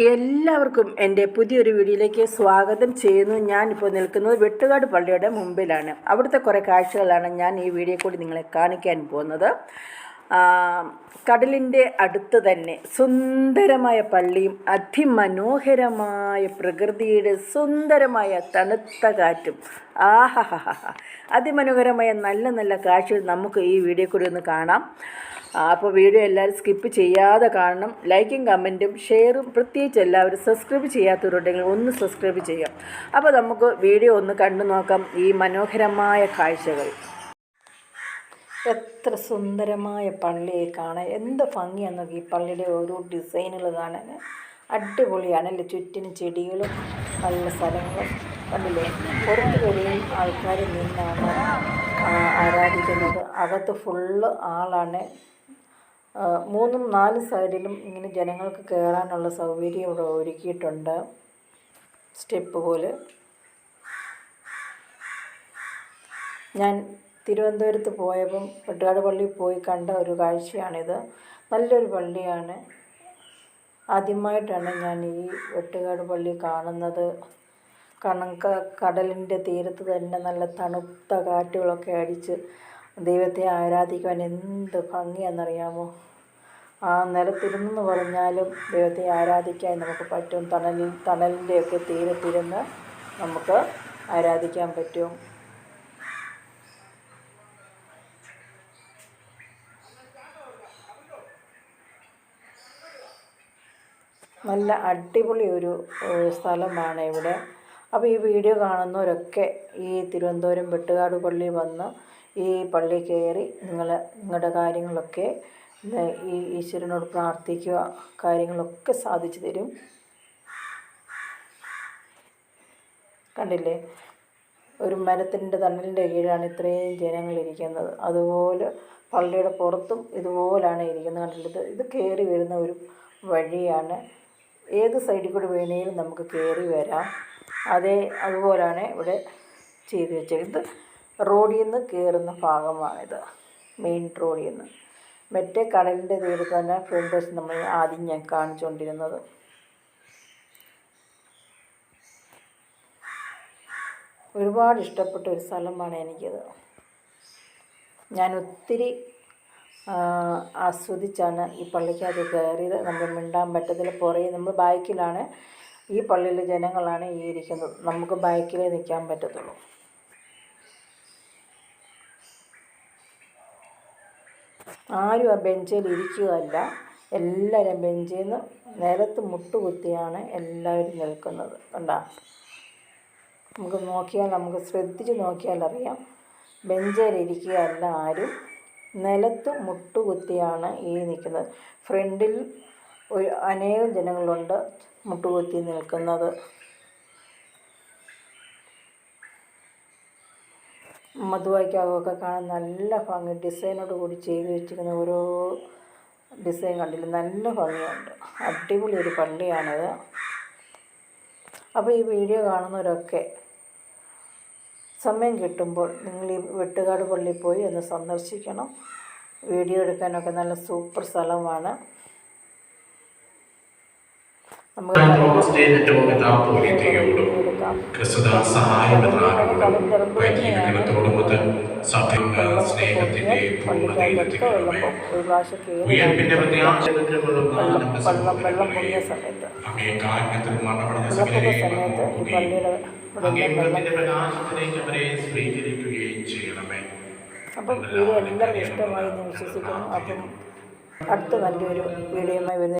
എല്ലാവർക്കും എന്റെ പുതിയൊരു വീഡിയോയിലേക്ക് സ്വാഗതം ചെയ്യുന്നു. ഞാനിപ്പോൾ നിൽക്കുന്നത് വെട്ടുകാട് പള്ളിയുടെ മുമ്പിലാണ്. അവിടുത്തെ കുറേ കാഴ്ചകളാണ് ഞാൻ ഈ വീഡിയോ കൂടി നിങ്ങളെ കാണിക്കാൻ പോകുന്നത്. കടലിന്റെ അടുത്ത് തന്നെ സുന്ദരമായ പള്ളിയും അതിമനോഹരമായ പ്രകൃതിയുടെ സുന്ദരമായ തണുത്ത കാറ്റും. ആഹാഹാഹാ അതിമനോഹരമായ നല്ല നല്ല കാഴ്ചകൾ നമുക്ക് ഈ വീഡിയോ കൂടി ഒന്ന് കാണാം. അപ്പോൾ വീഡിയോ എല്ലാവരും സ്കിപ്പ് ചെയ്യാതെ കാണണം. ലൈക്കും കമന്റും ഷെയറും പ്രത്യേകിച്ച് എല്ലാവരും സബ്സ്ക്രൈബ് ചെയ്യാത്തവരുണ്ടെങ്കിൽ ഒന്ന് സബ്സ്ക്രൈബ് ചെയ്യാം അപ്പോൾ നമുക്ക് വീഡിയോ ഒന്ന് കണ്ടു നോക്കാം ഈ മനോഹരമായ കാഴ്ചകൾ. എത്ര സുന്ദരമായ പള്ളിയെ കാണാൻ. എന്ത് ഭംഗിയാന്ന് നോക്കി ഈ പള്ളിയുടെ ഓരോ ഡിസൈനുകൾ കാണാൻ. അടിപൊളിയാണ് അല്ലേ? ചുറ്റിനും ചെടികളും നല്ല സ്ഥലങ്ങളും. കണ്ടില്ലേ? പുറത്ത് വരെയും ആൾക്കാർ നിന്നാണ് ആരാധിക്കുന്നത്. അകത്ത് ഫുള്ള് ആളാണ്. മൂന്നും നാല് സൈഡിലും ഇങ്ങനെ ജനങ്ങൾക്ക് കയറാനുള്ള സൗകര്യം ഇവിടെ ഒരുക്കിയിട്ടുണ്ട്. സ്റ്റെപ്പ് പോലെ. ഞാൻ തിരുവനന്തപുരത്ത് പോയപ്പം വെട്ടുകാട് പള്ളി പോയി കണ്ട ഒരു കാഴ്ചയാണിത്. നല്ലൊരു പള്ളിയാണ്. ആദ്യമായിട്ടാണ് ഞാൻ ഈ വെട്ടുകാട് പള്ളി കാണുന്നത്. കാരണം ക- കടലിന്റെ തീരത്ത് തന്നെ നല്ല തണുത്ത കാറ്റുകളൊക്കെ അടിച്ച് ദൈവത്തെ ആരാധിക്കുവാൻ എന്ത് ഭംഗിയാണെന്നറിയാമോ? ആ നിലത്തിരുന്നെന്ന് പറഞ്ഞാലും ദൈവത്തെ ആരാധിക്കാൻ നമുക്ക് പറ്റും. തണലിൽ തണലിന്റെയൊക്കെ തീരത്തിരുന്ന് നമുക്ക് ആരാധിക്കാൻ പറ്റും. നല്ല അടിപൊളി ഒരു സ്ഥലമാണ് ഇവിടെ. അപ്പോൾ ഈ വീഡിയോ കാണുന്നവരൊക്കെ ഈ തിരുവനന്തപുരം വെട്ടുകാട് പള്ളി വന്ന് ഈ പള്ളി കയറി നിങ്ങൾ നിങ്ങളുടെ കാര്യങ്ങളൊക്കെ ഈ ഈശ്വരനോട് പ്രാർത്ഥിക്കുക കാര്യങ്ങളൊക്കെ സാധിച്ചു തരും. കണ്ടില്ലേ? ഒരു മരത്തിന്റെ തണലിന്റെ കീഴാണ് ഇത്രയും ജനങ്ങളിരിക്കുന്നത് അതുപോലെ പള്ളിയുടെ പുറത്തും ഇതുപോലാണ് ഇരിക്കുന്നത്. കണ്ടില്ലേ? ഇത് കയറി വരുന്ന ഒരു വഴിയാണ്. ഏത് സൈഡിൽ കൂടി വേണേലും നമുക്ക് കയറി വരാം. അതേ അതുപോലാണ് ഇവിടെ ചെയ്തു ഇത് റോഡിൽ നിന്ന് കയറുന്ന ഭാഗമാണിത്. മെയിൻ റോഡിൽ നിന്ന് മറ്റേ കടലിന്റെ തീരത്ത് തന്നെ ഫ്രണ്ട് നമ്മൾ ആദ്യം ഞാൻ കാണിച്ചുകൊണ്ടിരുന്നത് ഒരുപാട് ഇഷ്ടപ്പെട്ട ഒരു സ്ഥലമാണ് എനിക്കത്. ഞാൻ ഒത്തിരി ആസ്വദിച്ചാണ് ഈ പള്ളിക്കകത്ത് കയറിയത്. നമ്മൾ മിണ്ടാൻ പറ്റത്തില്ല. പുറകെ നമ്മൾ ബൈക്കിലാണ് ഈ പള്ളിയിലെ ജനങ്ങളാണ് ഈ ഇരിക്കുന്നത്. നമുക്ക് ബൈക്കിലേ നിൽക്കാൻ പറ്റത്തുള്ളൂ. ആരും ആ ബെഞ്ചിൽ ഇരിക്കുകയല്ല. എല്ലാവരും ബെഞ്ചിൽ നിന്ന് നിലത്ത് മുട്ടുകുത്തിയാണ് എല്ലാവരും നിൽക്കുന്നത്. കണ്ടാ? നമുക്ക് നോക്കിയാൽ നമുക്ക് ശ്രദ്ധിച്ച് നോക്കിയാൽ അറിയാം. ബെഞ്ചിൽ ഇരിക്കുകയല്ല ആരും. നിലത്ത് മുട്ടുകുത്തിയാണ് ഈ നിൽക്കുന്നത്. ഫ്രണ്ടിൽ ഒരു അനേകം ജനങ്ങളുണ്ട് മുട്ടുകുത്തി നിൽക്കുന്നത്. മധുവായിക്കാവൊക്കെ കാണാൻ നല്ല ഭംഗി. ഡിസൈനോട് കൂടി ചെയ്ത് വെച്ചിരിക്കുന്ന ഓരോ ഡിസൈൻ കണ്ടില്ല? നല്ല ഭംഗിയുണ്ട്. അടിപൊളി ഒരു പള്ളിയാണത്. അപ്പോൾ ഈ വീഡിയോ കാണുന്നവരൊക്കെ സമയം കിട്ടുമ്പോൾ നിങ്ങൾ ഈ വെട്ടുകാട് പള്ളിയിൽ പോയി ഒന്ന് സന്ദർശിക്കണം. വീഡിയോ എടുക്കാനൊക്കെ നല്ല സൂപ്പർ സ്ഥലമാണ്. അവരെ സ്വീകരിക്കുകയും ചെയ്യണമേ. അപ്പം വീഡിയോ എല്ലാവർക്കും ഇഷ്ടമായി എന്ന് വിശ്വസിക്കുന്നു. അപ്പം അടുത്ത നല്ലൊരു വീഡിയോയുമായി വരുന്ന